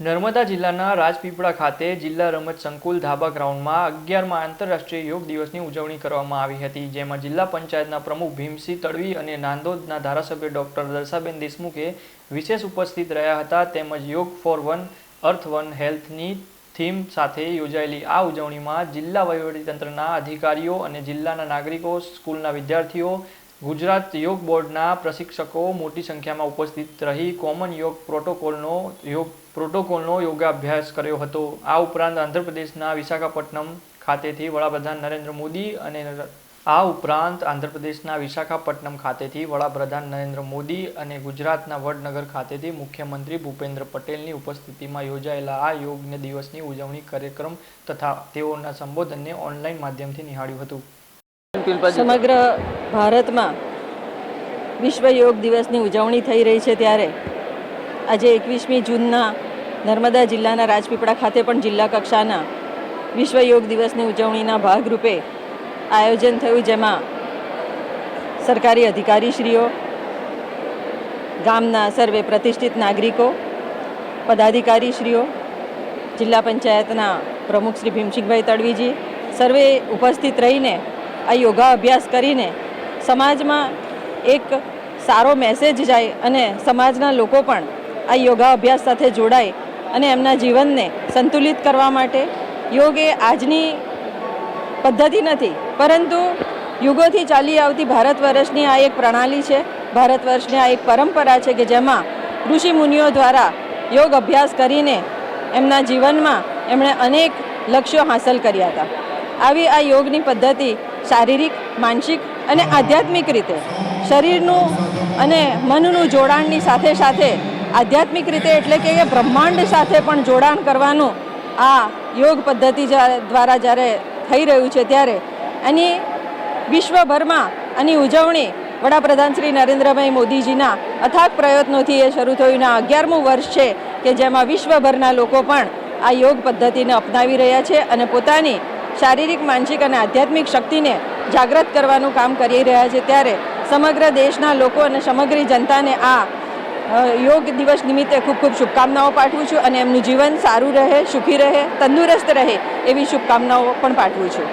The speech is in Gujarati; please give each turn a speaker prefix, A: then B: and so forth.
A: નર્મદા જિલ્લાના રાજપીપળા ખાતે જિલ્લા રમત સંકુલ ધાબા ગ્રાઉન્ડમાં અગિયારમાં આંતરરાષ્ટ્રીય યોગ દિવસની ઉજવણી કરવામાં આવી હતી, જેમાં જિલ્લા પંચાયતના પ્રમુખ ભીમસિંહ તડવી અને નાંદોદના ધારાસભ્ય ડોક્ટર દર્શાબેન દેશમુખે વિશેષ ઉપસ્થિત રહ્યા હતા. તેમજ yoga for one, earth one હેલ્થની થીમ સાથે યોજાયેલી આ ઉજવણીમાં જિલ્લા વહીવટીતંત્રના અધિકારીઓ અને જિલ્લાના નાગરિકો, સ્કૂલના વિદ્યાર્થીઓ ગુજરાત યોગ બોર્ડના પ્રશિક્ષકો મોટી સંખ્યામાં ઉપસ્થિત રહી કોમન યોગ પ્રોટોકોલનો યોગ પ્રોટોકોલનો યોગાભ્યાસ કર્યો હતો. આ ઉપરાંત આંધ્રપ્રદેશના વિશાખાપટ્ટનમ ખાતેથી વડાપ્રધાન નરેન્દ્ર મોદી અને આ ઉપરાંત આંધ્રપ્રદેશના વિશાખાપટ્ટનમ ખાતેથી વડાપ્રધાન નરેન્દ્ર મોદી અને ગુજરાતના વડનગર ખાતેથી મુખ્યમંત્રી ભૂપેન્દ્ર પટેલની ઉપસ્થિતિમાં યોજાયેલા આ યોગ દિવસની ઉજવણી કાર્યક્રમ તથા તેઓના સંબોધનને ઓનલાઈન માધ્યમથી નિહાળ્યું હતું.
B: સમગ્ર ભારતમાં વિશ્વ યોગ દિવસની ઉજવણી થઈ રહી છે ત્યારે. આજે એકવીસમી જૂનના નર્મદા જિલ્લાના રાજપીપળા ખાતે પણ જિલ્લા કક્ષાના વિશ્વ યોગ દિવસની ઉજવણીના ભાગરૂપે આયોજન થયું, જેમાં સરકારી અધિકારીશ્રીઓ, ગામના સર્વે પ્રતિષ્ઠિત નાગરિકો, પદાધિકારીશ્રીઓ, જિલ્લા પંચાયતના પ્રમુખ શ્રી ભીમસિંહભાઈ તડવીજી સર્વે ઉપસ્થિત રહીને આ યોગા અભ્યાસ કરીને સમાજમાં એક સારો મેસેજ જાય અને સમાજના લોકો પણ આ યોગા અભ્યાસ સાથે જોડાય અને એમના જીવનને સંતુલિત કરવા માટે યોગ એ આજની પદ્ધતિ નથી, પરંતુ યુગોથી ચાલી આવતી ભારત વર્ષની આ એક પ્રણાલી છે. ભારત વર્ષની આ એક પરંપરા છે કે જેમાં ઋષિ મુનિઓ દ્વારા યોગ અભ્યાસ કરીને એમના જીવનમાં એમણે અનેક લક્ષ્યો હાંસલ કર્યા હતા. આવી આ યોગની પદ્ધતિ શારીરિક, માનસિક અને આધ્યાત્મિક રીતે શરીરનું અને મનનું જોડાણની સાથે સાથે આધ્યાત્મિક રીતે એટલે કે એ બ્રહ્માંડ સાથે પણ જોડાણ કરવાનું આ યોગ પદ્ધતિ દ્વારા જ્યારે થઈ રહ્યું છે ત્યારે એની વિશ્વભરમાં આની ઉજવણી વડાપ્રધાન શ્રી નરેન્દ્રભાઈ મોદીજીના અથાગ પ્રયત્નોથી એ શરૂ થયું આ અગિયારમું વર્ષ છે કે જેમાં વિશ્વભરના લોકો પણ આ યોગ પદ્ધતિને અપનાવી રહ્યા છે અને પોતાની શારીરિક, માનસિક અને આધ્યાત્મિક શક્તિને જાગૃત કરવાનું કામ કરી રહ્યા છે ત્યારે સમગ્ર દેશના લોકો અને સમગ્ર જનતાને આ યોગ દિવસ નિમિત્તે ખૂબ ખૂબ શુભકામનાઓ પાઠવું છું અને એમનું જીવન સારું રહે, સુખી રહે, તંદુરસ્ત રહે એવી શુભકામનાઓ પણ પાઠવું છું.